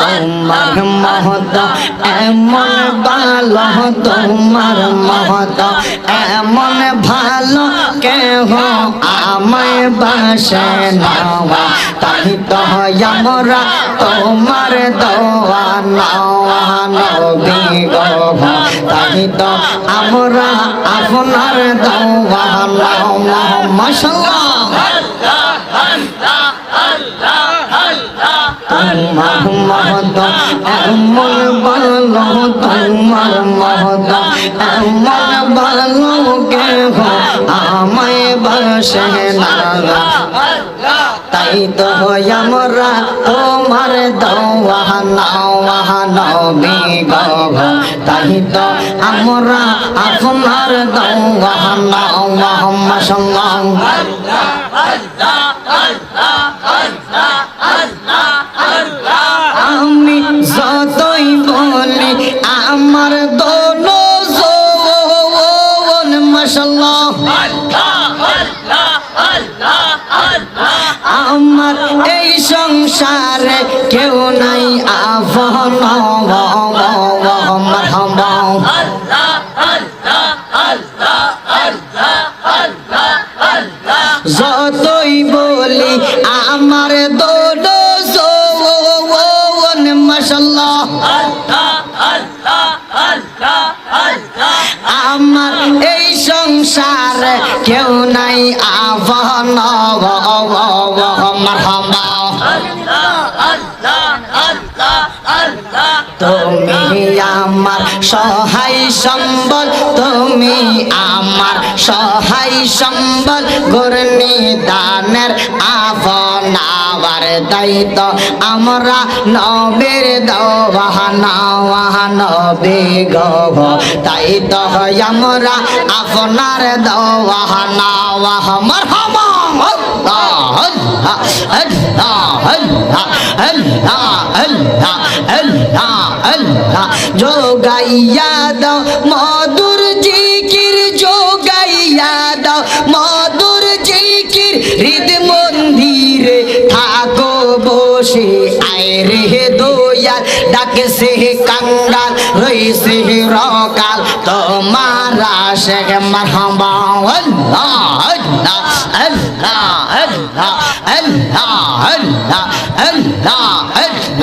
তোমার মহত এমন ভালো, তোমার মহত এমন ভালো কেহ আমায় বাসে নাওয়া। তাই তো আমরা তোমার দোয়া নাওয়া, নবী গো। তাই তো আমরা আপনার দোয়া নাওয়া মাশাআল্লাহ তোমার মহত এমন ভালো তোমার মহত এমন ভালো কেহ আমায় বাসে না তাই তো আমরা তোমার দৌহানবী গভ তাই তো আমরা আপনার দৌহান মোহাম্মদ সঙ্গ আল্লাহ আল্লাহ আল্লাহ এই সংসারে কেউ নাই আফন যতই বলি আমার দোনো জোন মাশাল্লাহ আমার এই সংসারে কেউ নাই আফন তুমি আমার সহায় সম্বল তুমি আমার সহায় সম্বল। গুরনি দানের আপনার দায়িত্ব আমরা নবীর দোয়ানা নবী গো। তাই তো আমরা আপনার আল্লাহ আল্লাহ আল্লাহ আল্লাহ আল্লাহ আল্লাহ। যোগাইয়া দাও, মধুর জিকির যোগাইয়া দাও, মধুর জিকির হৃদ মন্দিরে থাকো বসে। আয় রে দোয়াল, ডাকে সে কাঙ্গাল, রইছে রকাল, তোমার শেখ মারহাবা। আল্লাহ আল্লাহ আল্লাহ আল্লাহ আল্লাহ আল্লাহ আল্লাহ আল্লাহ আল্লাহ।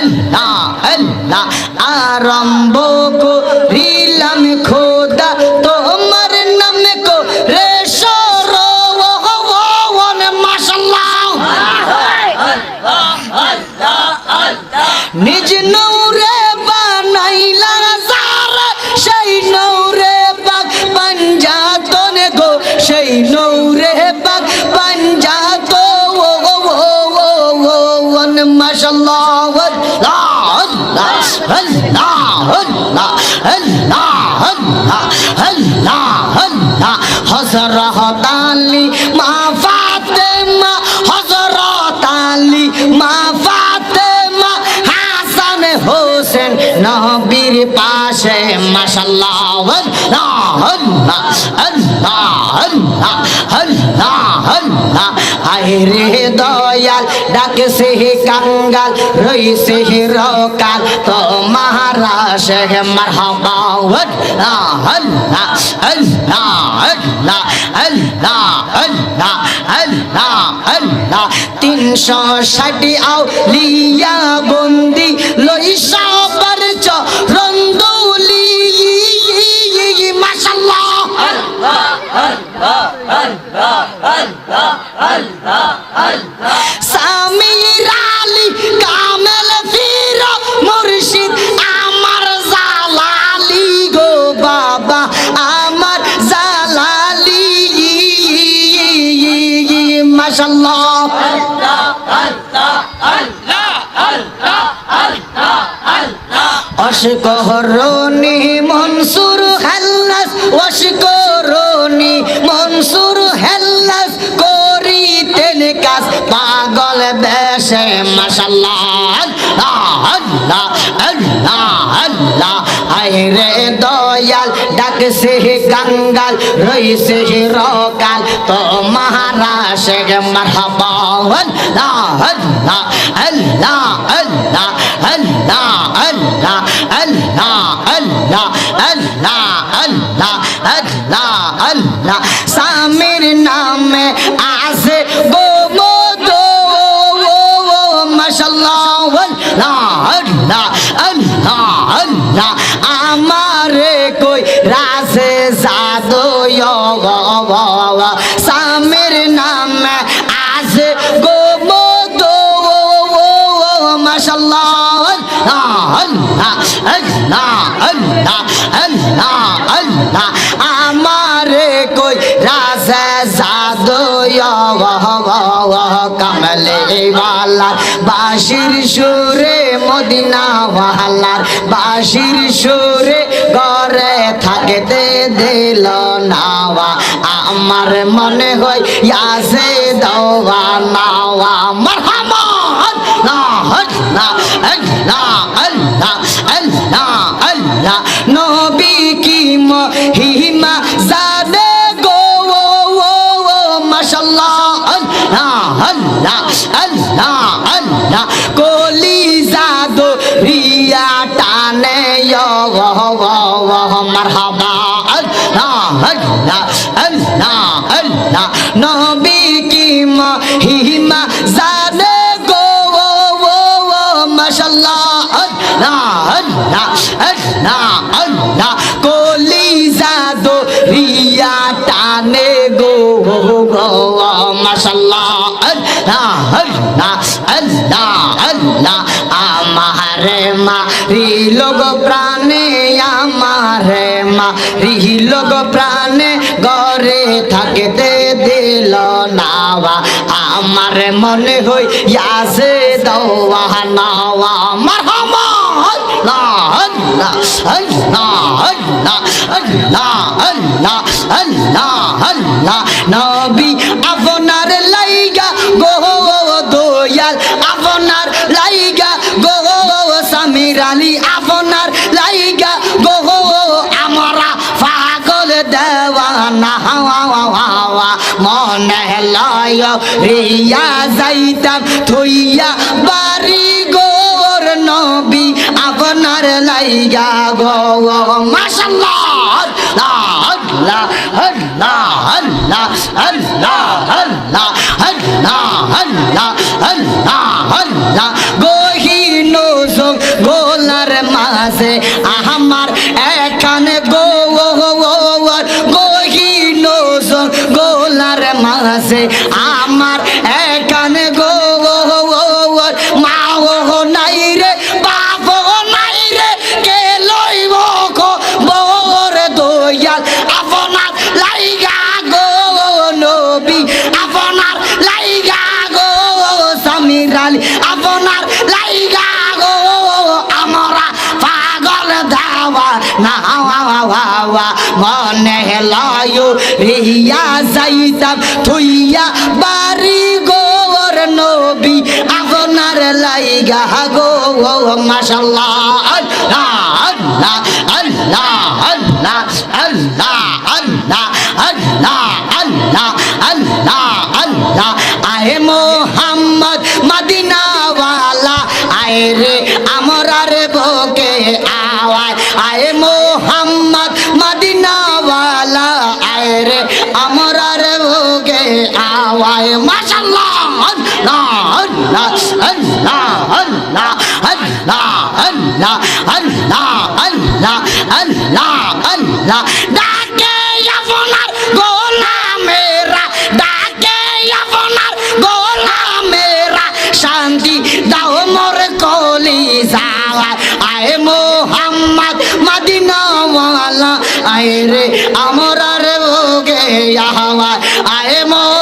আল্লাহ আল্লাহ আরম্ভ করিলাম খোদা। তোমার নাম কো রে মাশাআল্লাহ। নিজ নৌরে আল্লাহ আল্লাহ হযরত আলী, মা ফাতেমা। হযরত আলী, মা ফাতেমা। হাসান হোসেন, নবীর পাশে। মাশাআল্লাহ আল্লাহ আল্লাহ আল্লাহ আল্লাহ আল্লাহ আল্লাহ আইরে দয়াল ডাকে সে কাঙ্গাল, রইছে রকাল। তো রাশেখ মারহাবা আল্লাহ আল্লাহ আল্লাহ আল্লাহ আল্লাহ আল্লাহ আল্লাহ তিনশো ষাটি আও লিয়া বন্দি লইসা পারছ রন্দুলি মাশাল্লাহ আল্লাহ আল্লাহ আল্লাহ আল্লাহ আল্লাহ আল্লাহ সামির আলী কা অশকরণি মনসুর হেল্লাস অশকরণি মনসুর হেল্লাস করিতেন কাজ পাগল বেশে, মাশাল্লাহ, আল্লাহ আল্লাহ আল্লাহ। আল্লাহ আয় রে দয়াল, ডাকছে গঙ্গাল রইছে রকাল তো মহারাশে মারহাবা, আল্লাহ আল্লাহ আল্লাহ আল্লাহ। আল্লাহ আল্লাহ আল্লাহ আল্লাহ। আমারে কই রাজা জাদু কামলে ওয়ালার বাসির সুরে মদিনা ওয়ালার বাসির সুরে ঘরে থাকতে দিল নাওয়া। আমার মনে হয় ইয়াসে দওয়া নাওয়া। মারহামা আল্লাহ আল্লাহ আল্লাহ। আল্লাহ, নবী কি মহিমা জানে গো? মাশাল্লাহ আল্লাহ আল্লাহ আল্লাহ আল্লাহ। কলি জাদু রিয়া টানে মারহাবা। আল্লাহ আল্লাহ আল্লাহ আল্লাহ। নবী কি মহিমা আল্লাহ আল্লাহ আমারে মা। রিলোগ প্রাণে আমারে মা। রিলোগ প্রাণে গরে থাকতে দিল নাওয়া আমার মনে হই ইয়াসে দওয়া নাওয়া মারহামা, আল্লাহ আল্লাহ আল্লাহ আল্লাহ আল্লাহ নবী আপনার লয় রিয়া যাইতাম থইয়া বাড়ি গোর নবী আপনার লাইগা গো মাশাল্লাহ আল্লাহ আল্লাহ আল্লাহ আল্লাহ আল্লাহ আল্লাহ আল্লাহ আল্লাহ আল্লাহ গোলার মাঝে আছে। আমার মনে লয় রিয়া যাইতাম থুইয়া বাড়ি গোর নবী আপনার লাইগা গো মাশাল্লাহ আল্লাহ আল্লাহ আল্লাহ আল্লাহ আল্লাহ আল্লাহ আল্লাহ আল্লাহ আল্লাহ আল্লাহ মোহাম্মদ মদিনাওয়ালা আয় রে আওয়ায় মাশাল্লাহ আল্লাহ আল্লাহ আল্লাহ আল্লাহ আল্লাহ আল্লাহ আল্লাহ আল্লাহ আল্লাহ ডাকে আপনার গোলামেরা ডাকে আপনার গোলামেরা শান্তি দাও মোর কলি যাওয়া আয় মোহাম্মদ মদিনাওয়ালা আয় রে আমরার ভোগে আওয়া আয় মোহাম্মদ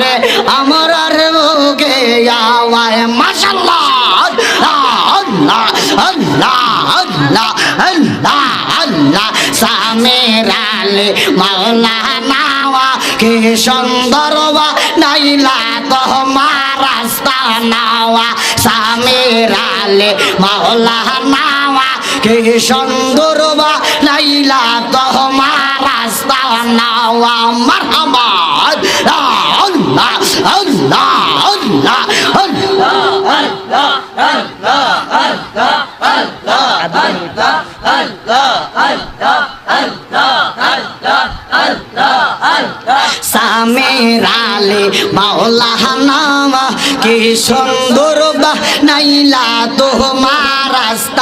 রে আমরার ভোগে আওয়ায় মাশাল্লাহ, আল্লাহ আল্লাহ আল্লাহ আল্লাহ আল্লাহ। সামের আলে মাওলানা কি সুন্দর নাইলা তোমার রাস্তা নাওয়া। সামের আলে মাওলা নাওয়া, কি সুন্দর নাইলা নাওয়া। মারহাবা। আল্লাহ আল্লাহ আল্লাহ আল্লাহ সামের আলে মাওলা নামা কি সুন্দর বা নাইলা তোমার রাস্তা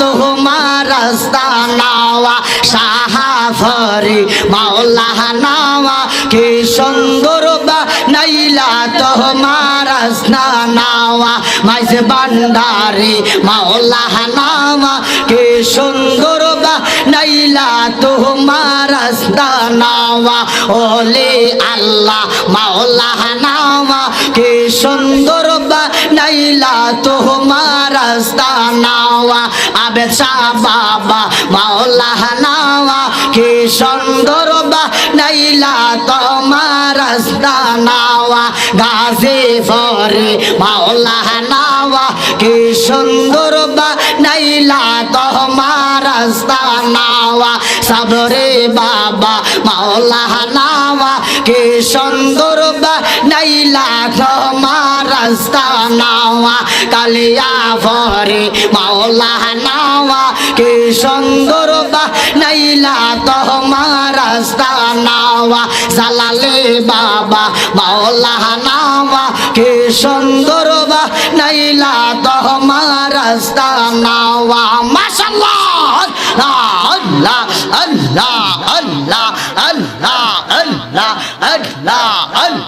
তোমার রাস্তা নাওয়া, সাহাফরে মাওলা নাওয়া, কে সুন্দর বা নাইলা তোমার রাস্তা নাওয়া মাঝ বান্ডারে মাওলা নাওয়া, কে সুন্দর বা নাইলা তোমার রাস্তা নাওয়া, ওলে আল্লাহ মাওলা নাওয়া কে সুন্দর নাইলা তোমার নাওয়া আবে বাবা মাওলা নাওয়া কে সুন্দর নাইলা তোমার নাওয়া গাছে ফরে মাওলা নাওয়া কে সুন্দর নাইলা তোমার নাওয়া সাবরে বাবা মাওলা নাওয়া কে সুন্দর বা নাইলা ক্ষমা রাস্তা নাওয়া, কালিয়া ভরে মাওলা নাওয়া। কে সুন্দর বা নাইলা তোমা রাস্তা নাওয়া, জালালে বাবা মাওলা নাওয়া। কে সুন্দর বা নাইলা তোমা রাস্তা নাওয়া। মাশাল্লাহ আল্লাহ আল্লাহ আল্লাহ আল্লাহ আল্লাহ আল্লাহ আল্লাহ।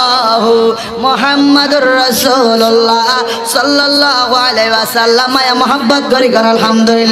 মোহাম্মদুর রসুল্লাহ সাল্লাহ আলাই সাল্লামায় মোহাম্মদ করি কর আলহামদুলিল্লাহ।